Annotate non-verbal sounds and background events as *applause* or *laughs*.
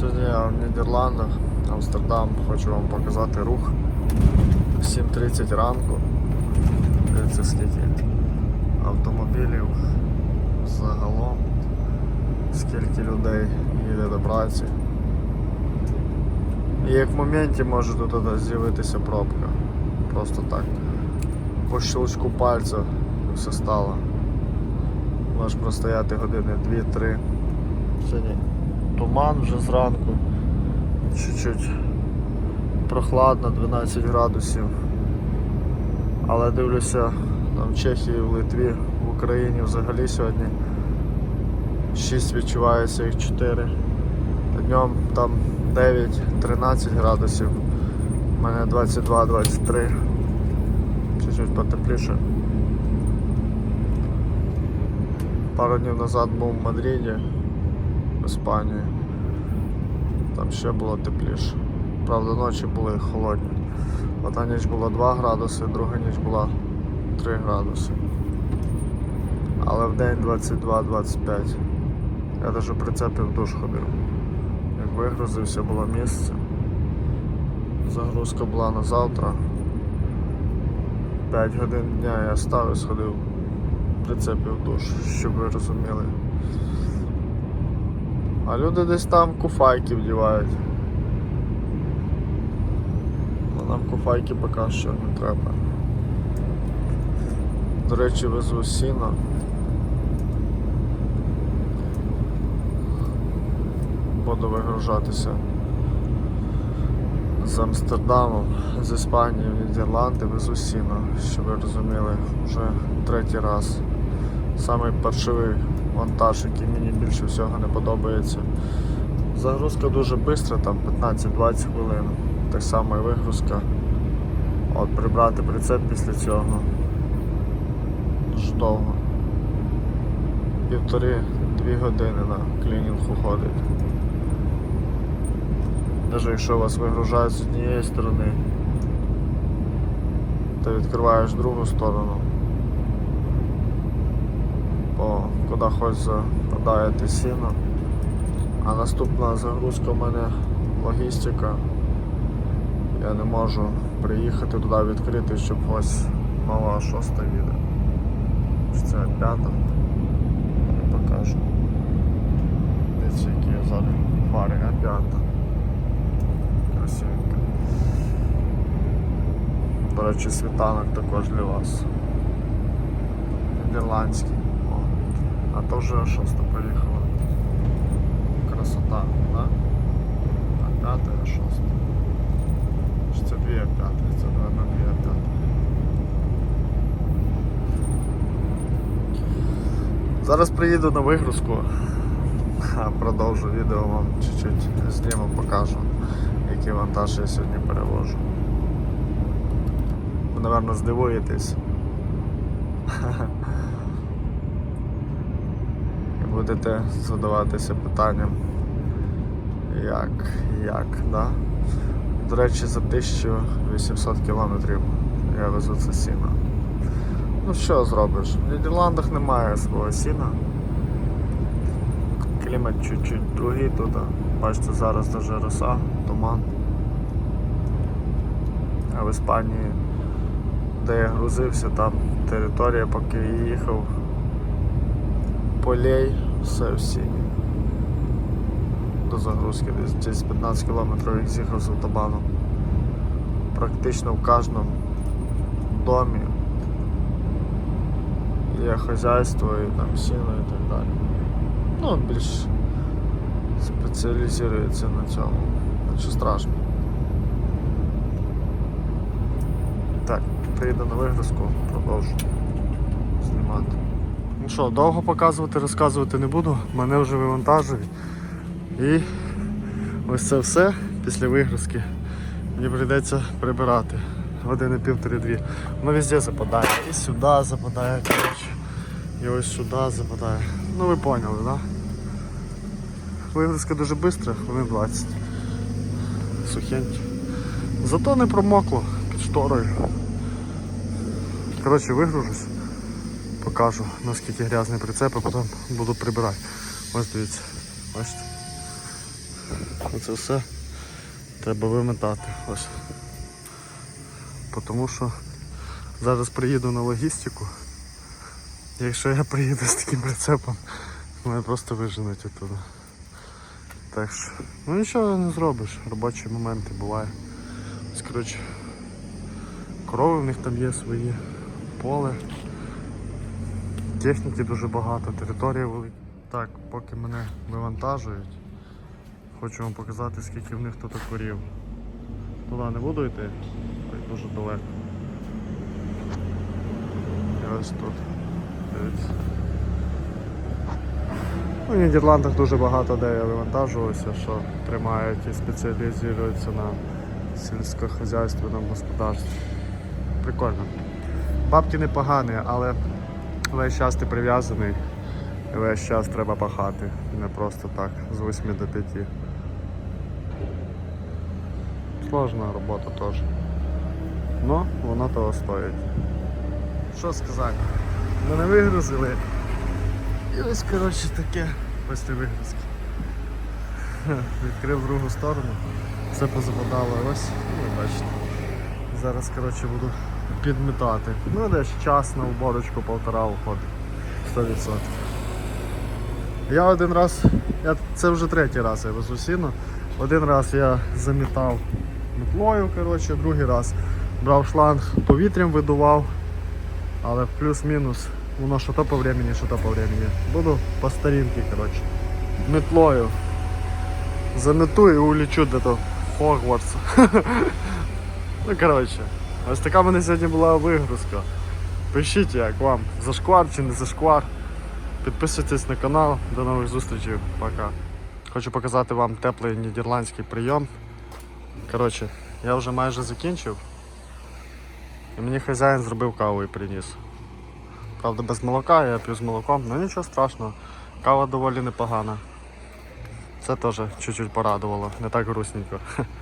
Сьогодні я в Нідерландах, Амстердам, хочу вам показати рух. 7.30 ранку. Дивіться скільки автомобілів загалом, скільки людей їде до праці. І як в моменті може тут з'явитися пробка. Просто так. По щелчку пальця все стало. Можеш простояти години 2-3. Сьогодні туман вже зранку. Чуть-чуть прохладно, 12 градусів. Але дивлюся, там в Чехії, в Литві, в Україні взагалі сьогодні 6 відчувається їх 4. Днем там 9-13 градусів. У мене 22-23. Чуть-чуть потепліше. Пару днів назад був в Мадриді, в Іспанії. Там ще було тепліше. Правда, ночі були холодні. Одна ніч була 2 градуси, друга ніч була 3 градуси. Але в день 22-25. Я навіть прицепив душ ходив. Як вигрузився, було місце. Загрузка була на завтра. 5 годин дня я став і сходив, прицепив душ, щоб ви розуміли. А люди десь там куфайки вдівають. Ну нам куфайки поки що не треба. До речі, везу сіно. Буду вигружатися з Амстердаму, з Іспанії в Нідерланди везу сіно, щоб ви розуміли, вже третій раз. Самий перший вантаж, який мені більше всього не подобається. Загрузка дуже швидка, там 15-20 хвилин. Так само і вигрузка. От прибрати прицеп після цього. Дуже довго. Півтори-дві години на клінінг уходить. Навіть якщо вас вигружають з однієї сторони, ти відкриваєш другу сторону. Бо куди хоч задаєте сіно. А наступна загрузка в мене логістика. Я не можу приїхати туди відкрити, щоб ось нова шоста. Чи Це п'ята. Я покажу. Дивіться, які ззаду фари, а п'ята. Красивенько. До речі, світанок також для вас. Нідерландський. А то вже шоста поїхала. Красота, да? А п'ята, а шоста. Це дві а п'ята, це на дві п'ята. Зараз приїду на вигрузку. Продовжу відео вам чуть-чуть зніму, покажу, який вантаж я сьогодні перевожу. Ви, напевно, здивуєтесь. Будете задаватися питанням, як, як, да? До речі, за 1800 кілометрів я везу це сіно. Ну що зробиш? В Нідерландах немає свого сіна. Клімат чуть-чуть другий тут. Бачите, зараз даже роса, туман. А в Іспанії, де я грузився, там територія, поки я їхав, полей, все в сіні. До загрузки десь десь 15 кілометрів як з'їхав з автобаном. Практично в кожному домі є хазяйство і там сіно і так далі. Ну, більш спеціалізується на цьому. Нічого страшного. Так, приїду на вигрузку, продовжу знімати. Ну що, довго показувати, розказувати не буду, мене вже вивантажують. І ось це все після вигрузки. Мені прийдеться прибирати. Години півтори-дві. Воно везде западає. І сюди западає, коротше. І ось сюди западає. Ну ви поняли, так? Да? Вигрузка дуже швидка, вони 20. Сухенькі. Зато не промокло під шторою. Коротше, вигружусь, покажу наскільки грязний прицеп, а потім буду прибирати. Ось дивіться. Бачите? Оце все треба виметати. Ось. Тому що зараз приїду на логістику. Якщо я приїду з таким прицепом, мене просто виженуть оттуда. Так що, ну нічого не зробиш, робочі моменти буває. Ось, коротше, корови в них там є свої, поле. Техніки дуже багато, територія велика. Так, поки мене вивантажують, хочу вам показати, скільки в них тут корів. Туди не буду йти, так дуже далеко. І ось тут. Дивіться. Ну, в Нідерландах дуже багато де я вивантажувався, що тримають і спеціалізуються на сільськохозяйственному господарстві. Прикольно. Бабки непогані, але весь час ти прив'язаний, весь час треба пахати. Не просто так, з 8 до 5. Сложна робота теж. Ну, воно того стоїть. Що сказати? Мене вигрузили. І ось, коротше, таке після вигрузки. *laughs* Відкрив другу сторону, все позападало ось, ну, ви бачите. Зараз, коротше, буду підмітати. Ну, десь час на уборочку полтора уходить. 100%. Я один раз, я, це вже третій раз я везу сіно. Один раз я замітав метлою, коротше, другий раз брав шланг, повітрям видував, але плюс-мінус воно що то по времени, що то по времени. Буду по старінки, коротше. Метлою. Замету і улечу до того Хогвартса. *laughs* ну коротше, ось така в мене сьогодні була вигрузка. Пишіть як вам, зашквар чи не зашквар. Підписуйтесь на канал. До нових зустрічей. Пока. Хочу показати вам теплий нідерландський прийом. Коротше, я вже майже закінчив. І мені хазяїн зробив каву і приніс. Правда, без молока, я п'ю з молоком, ну нічого страшного. Кава доволі непогана. Це теж чуть-чуть порадувало, не так грустненько. *laughs*